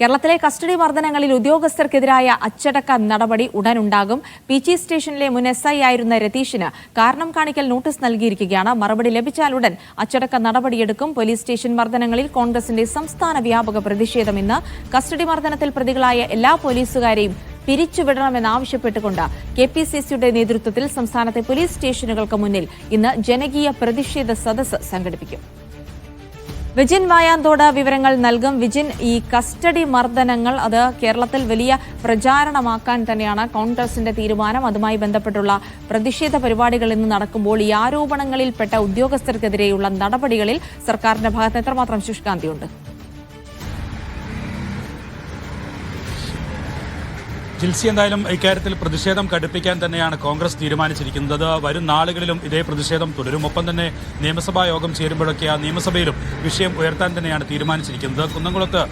കേരളത്തിലെ കസ്റ്റഡി മർദ്ദനങ്ങളിൽ ഉദ്യോഗസ്ഥർക്കെതിരായ അച്ചടക്ക നടപടി ഉടനുണ്ടാകും. പി ജി സ്റ്റേഷനിലെ മുൻ എസ് ഐ ആയിരുന്ന രതീഷിന് കാരണം കാണിക്കൽ നോട്ടീസ് നൽകിയിരിക്കുകയാണ്. മറുപടി ലഭിച്ചാലുടൻ അച്ചടക്ക നടപടിയെടുക്കും. പോലീസ് സ്റ്റേഷൻ മർദ്ദനങ്ങളിൽ കോൺഗ്രസിന്റെ സംസ്ഥാന വ്യാപക പ്രതിഷേധം ഇന്ന്. കസ്റ്റഡി മർദ്ദനത്തിൽ പ്രതികളായ എല്ലാ പോലീസുകാരെയും പിരിച്ചുവിടണമെന്നാവശ്യപ്പെട്ടുകൊണ്ട് കെ പി സി സിയുടെ നേതൃത്വത്തിൽ സംസ്ഥാനത്തെ പോലീസ് സ്റ്റേഷനുകൾക്ക് മുന്നിൽ ഇന്ന് ജനകീയ പ്രതിഷേധ സദസ്സ് സംഘടിപ്പിക്കും. വിജിൻ വായാന്തോട് വിവരങ്ങൾ നൽകും. വിജിൻ ഈ കസ്റ്റഡി മർദ്ദനങ്ങൾ അത് കേരളത്തിൽ വലിയ പ്രചാരണമാക്കാൻ തന്നെയാണ് കോൺഗ്രസിന്റെ തീരുമാനം. അതുമായി ബന്ധപ്പെട്ടുള്ള പ്രതിഷേധ പരിപാടികൾ ഇന്ന് നടക്കുമ്പോൾ ഈ ആരോപണങ്ങളിൽപ്പെട്ട ഉദ്യോഗസ്ഥർക്കെതിരെയുള്ള നടപടികളിൽ സർക്കാരിന്റെ ഭാഗത്ത് എത്രമാത്രം ശുഷ്കാന്തിയുണ്ട്? ജിൽസി എന്തായാലും ഇക്കാര്യത്തിൽ പ്രതിഷേധം കടുപ്പിക്കാൻ തന്നെയാണ് കോൺഗ്രസ് തീരുമാനിച്ചിരിക്കുന്നത്. വരും നാളുകളിലും ഇതേ പ്രതിഷേധം തുടരും. ഒപ്പം തന്നെ നിയമസഭാ യോഗം ചേരുമ്പോഴൊക്കെ ആ നിയമസഭയിലും വിഷയം ഉയർത്താൻ തന്നെയാണ് തീരുമാനിച്ചിരിക്കുന്നത്. കുന്നംകുളത്ത്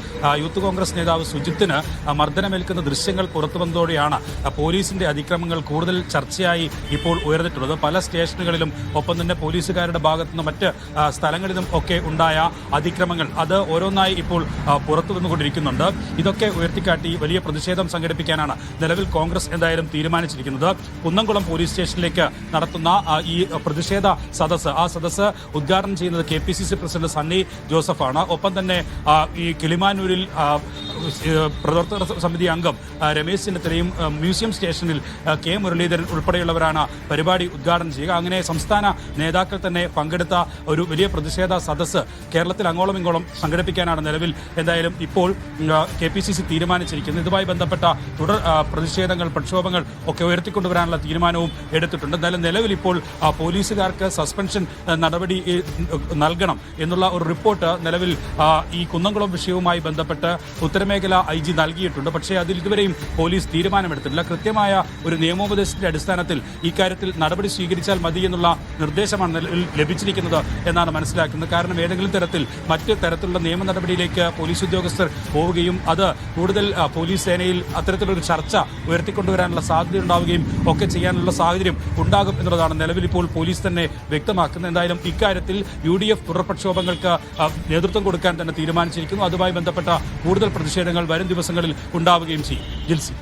യൂത്ത് കോൺഗ്രസ് നേതാവ് സുജിത്തിന് മർദ്ദനമേൽക്കുന്ന ദൃശ്യങ്ങൾ പുറത്തു വന്നതോടെയാണ് പോലീസിന്റെ അതിക്രമങ്ങൾ കൂടുതൽ ചർച്ചയായി ഇപ്പോൾ ഉയർന്നിട്ടുള്ളത്. പല സ്റ്റേഷനുകളിലും ഒപ്പം തന്നെ പോലീസുകാരുടെ ഭാഗത്തുനിന്ന് മറ്റ് സ്ഥലങ്ങളിലും ഒക്കെ ഉണ്ടായ അതിക്രമങ്ങൾ അത് ഓരോന്നായി ഇപ്പോൾ പുറത്തു വന്നുകൊണ്ടിരിക്കുന്നുണ്ട്. ഇതൊക്കെ ഉയർത്തിക്കാട്ടി വലിയ പ്രതിഷേധം സംഘടിപ്പിക്കാനാണ് നിലവിൽ കോൺഗ്രസ് എന്തായാലും തീരുമാനിച്ചിരിക്കുന്നത്. കുന്നംകുളം പോലീസ് സ്റ്റേഷനിലേക്ക് നടത്തുന്ന ഈ പ്രതിഷേധ സദസ്സ്. ആ സദസ്സ് ഉദ്ഘാടനം ചെയ്യുന്നത് K P C C president Sunny ജോസഫാണ്. ഒപ്പം തന്നെ ഈ കിളിമാനൂരിൽ പ്രവർത്തക സമിതി അംഗം രമേശ് ചെന്നിത്തലയും മ്യൂസിയം സ്റ്റേഷനിൽ കെ മുരളീധരൻ ഉൾപ്പെടെയുള്ളവരാണ് പരിപാടി ഉദ്ഘാടനം ചെയ്യുക. അങ്ങനെ സംസ്ഥാന നേതാക്കൾ തന്നെ പങ്കെടുത്ത ഒരു വലിയ പ്രതിഷേധ സദസ്സ് കേരളത്തിൽ അങ്ങോളം ഇങ്ങോളം സംഘടിപ്പിക്കാനാണ് നിലവിൽ എന്തായാലും ഇപ്പോൾ കെ പി സി സി തീരുമാനിച്ചിരിക്കുന്നത്. ഇതുമായി ബന്ധപ്പെട്ട തുടർ പ്രതിഷേധങ്ങൾ പ്രക്ഷോഭങ്ങൾ ഒക്കെ ഉയർത്തിക്കൊണ്ടുവരാനുള്ള തീരുമാനവും എടുത്തിട്ടുണ്ട്. എന്തായാലും നിലവിൽ ഇപ്പോൾ പോലീസുകാർക്ക് സസ്പെൻഷൻ നടപടി നൽകണം എന്നുള്ള ഒരു റിപ്പോർട്ട് നിലവിൽ ഈ കുന്നംകുളം വിഷയവുമായി ബന്ധപ്പെട്ട് ഉത്തരമേഖല ഐ ജി നൽകിയിട്ടുണ്ട്. പക്ഷേ അതിൽ ഇതുവരെയും പോലീസ് തീരുമാനമെടുത്തിട്ടില്ല. കൃത്യമായ ഒരു നിയമോപദേശത്തിന്റെ അടിസ്ഥാനത്തിൽ ഇക്കാര്യത്തിൽ നടപടി സ്വീകരിച്ചാൽ മതി എന്നുള്ള നിർദ്ദേശമാണ് ലഭിച്ചിരിക്കുന്നത് എന്നാണ് മനസ്സിലാക്കുന്നത്. കാരണം ഏതെങ്കിലും തരത്തിൽ മറ്റ് തരത്തിലുള്ള നിയമ നടപടിയിലേക്ക് പോലീസ് ഉദ്യോഗസ്ഥർ പോവുകയും അത് കൂടുതൽ പോലീസ് സേനയിൽ അത്തരത്തിലൊരു ചർച്ച ഉയർത്തിക്കൊണ്ടുവരാനുള്ള സാധ്യത ഉണ്ടാവുകയും ഒക്കെ ചെയ്യാനുള്ള സാഹചര്യം ഉണ്ടാകും എന്നുള്ളതാണ് നിലവിൽ ഇപ്പോൾ പോലീസ് തന്നെ വ്യക്തമാക്കുന്നത്. എന്തായാലും ഇക്കാര്യത്തിൽ യു ഡി എഫ് തുടർ നേതൃത്വം കൊടുക്കാൻ തന്നെ തീരുമാനിച്ചിരിക്കുന്നു. അതുമായി ബന്ധപ്പെട്ട കൂടുതൽ പ്രതിഷേധങ്ങൾ വരും ദിവസങ്ങളിൽ ഉണ്ടാവുകയും ചെയ്യും. ജിൽസി.